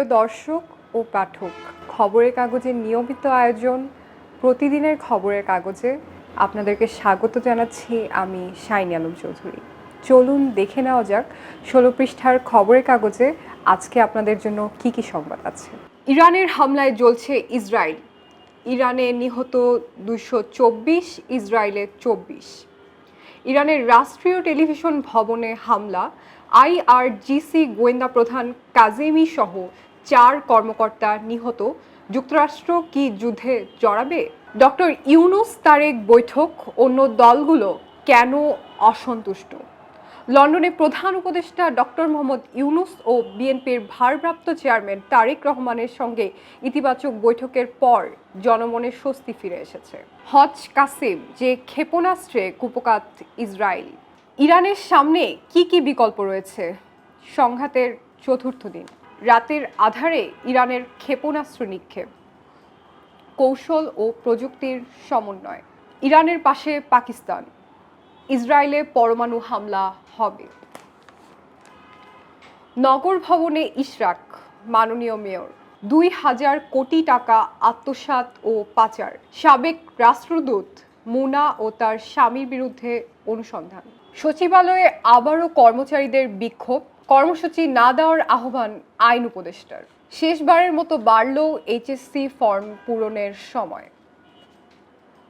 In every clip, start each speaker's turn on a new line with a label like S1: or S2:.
S1: প্রিয় দর্শক ও পাঠক, খবরের কাগজের নিয়মিত আয়োজন, প্রতিদিনের খবরের কাগজে আপনাদেরকে স্বাগত জানাচ্ছি আমি শাইনি আলম চৌধুরী। চলুন দেখে নেওয়া যাক ষোলো পৃষ্ঠার খবরের কাগজে আজকে আপনাদের জন্য কি কি সংবাদ আছে। ইরানের হামলায় জ্বলছে ইসরায়েল। ইরানে নিহত দুশো চব্বিশ, ইসরায়েলে চব্বিশ। ইরানের রাষ্ট্রীয় টেলিভিশন ভবনে হামলা। আইআরজিসি গোয়েন্দা প্রধান কাজেমি সহ চার কর্মকর্তা নিহত। যুক্তরাষ্ট্র কি যুদ্ধে জড়াবে? ডক্টর ইউনুস তারেক বৈঠক অন্য দলগুলো কেন অসন্তুষ্ট? লন্ডনে প্রধান উপদেষ্টা ডক্টর মোহাম্মদ ইউনুস ও বিএনপির ভারপ্রাপ্ত চেয়ারম্যান তারেক রহমানের সঙ্গে ইতিবাচক বৈঠকের পর জনমনে স্বস্তি ফিরে এসেছে। হজ কাসিম, যে ক্ষেপণাস্ত্রে কুপকাত ইসরায়েল। ইরানের সামনে কি কি বিকল্প রয়েছে? সংঘাতের চতুর্থ দিন। রাতের আধারে ইরানের ক্ষেপণাস্ত্র নিক্ষেপ। কৌশল ও প্রযুক্তির সমন্বয়। ইরানের পাশে পাকিস্তান। ইসরায়েলে পরমাণু হামলা হবে। নগর ভবনে ইশরাক, মাননীয় মেয়র। দুই হাজার কোটি টাকা আত্মসাৎ ও পাচার। সাবেক রাষ্ট্রদূত মুনা ও তার স্বামীর বিরুদ্ধে অনুসন্ধান। সচিবালয়ে আবারও কর্মচারীদের বিক্ষোভ। কর্মসূচি না দেওয়ার আহ্বান আইন উপদেষ্টার। শেষবারের মতো বাড়ল এইচএসসি ফর্ম পূরণের সময়।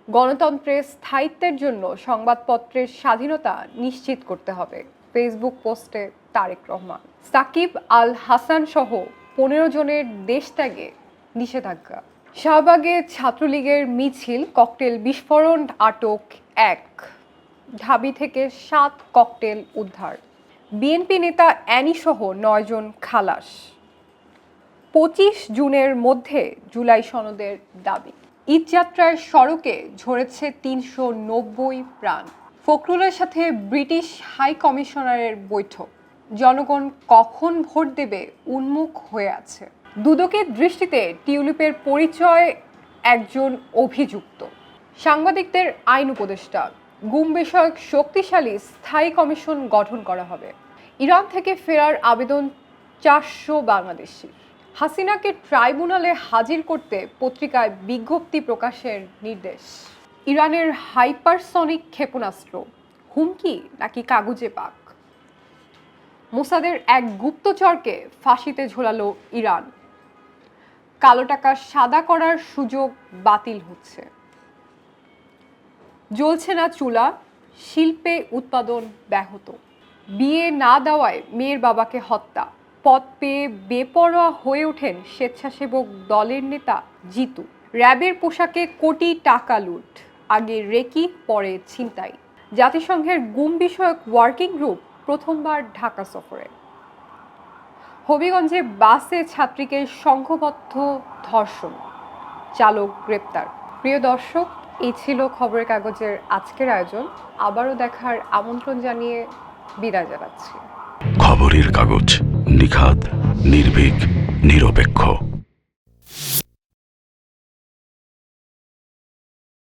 S1: গণতন্ত্রের স্থায়িত্বের জন্য সংবাদপত্রের স্বাধীনতা নিশ্চিত করতে হবে, ফেসবুক পোস্টে তারেক রহমান। সাকিব আল হাসান সহ পনেরো জনের দেশ ত্যাগে নিষেধাজ্ঞা। শাহবাগে ছাত্রলীগের মিছিল, ককটেল বিস্ফোরণ, আটক এক। ঢাবি থেকে সাত ককটেল উদ্ধার। বিএনপি নেতা অ্যানি সহ নয়জন খালাস। পঁচিশ জুনের মধ্যে জুলাই সনদের দাবি। ঈদযাত্রায় সড়কে ঝরেছে তিনশো নব্বই প্রাণ। ফখরুলের সাথে ব্রিটিশ হাই কমিশনারের বৈঠক। জনগণ কখন ভোট দেবে উন্মুখ হয়ে আছে। দুদকের দৃষ্টিতে টিউলিপের পরিচয় একজন অভিযুক্ত। সাংবাদিকদের আইন উপদেষ্টা গুম বিষয়ক শক্তিশালী স্থায়ী কমিশন গঠন করা হবে। ইরান থেকে ফেরার আবেদন চারশো বাংলাদেশির হাসিনাকে ট্রাইব্যুনালে হাজির করতে পত্রিকায় বিজ্ঞপ্তি প্রকাশের নির্দেশ। ইরানের হাইপারসনিক ক্ষেপণাস্ত্র, হুমকি নাকি কাগুজে পাক? মোসাদের এক গুপ্তচরকে ফাঁসিতে ঝোলালো ইরান। কালো টাকা সাদা করার সুযোগ বাতিল হচ্ছে। জ্বলছে না চুলা, শিল্পে উৎপাদন ব্যাহত। বিয়ে না দেওয়ায় মেয়ের বাবাকে হত্যা। পদ পেয়ে বেপরোয়া হয়ে ওঠেন স্বেচ্ছাসেবক দলের নেতা জিতু। র্যাবের পোশাকে কোটি টাকা লুট। আগে রেকি, পরে ছিনতাই। জাতিসংঘের গুম বিষয়ক ওয়ার্কিং গ্রুপ প্রথমবার ঢাকা সফরে। হবিগঞ্জে বাসে ছাত্রীকে সংঘবদ্ধ ধর্ষণ। চালক গ্রেপ্তার। প্রিয় দর্শক এই ছিল খবরের কাগজের আজকের আয়োজন। আবারও দেখার আমন্ত্রণ জানিয়ে বিদায় জানাচ্ছি।
S2: খবরের কাগজ নিখাত নির্ভীক, নিরপেক্ষ।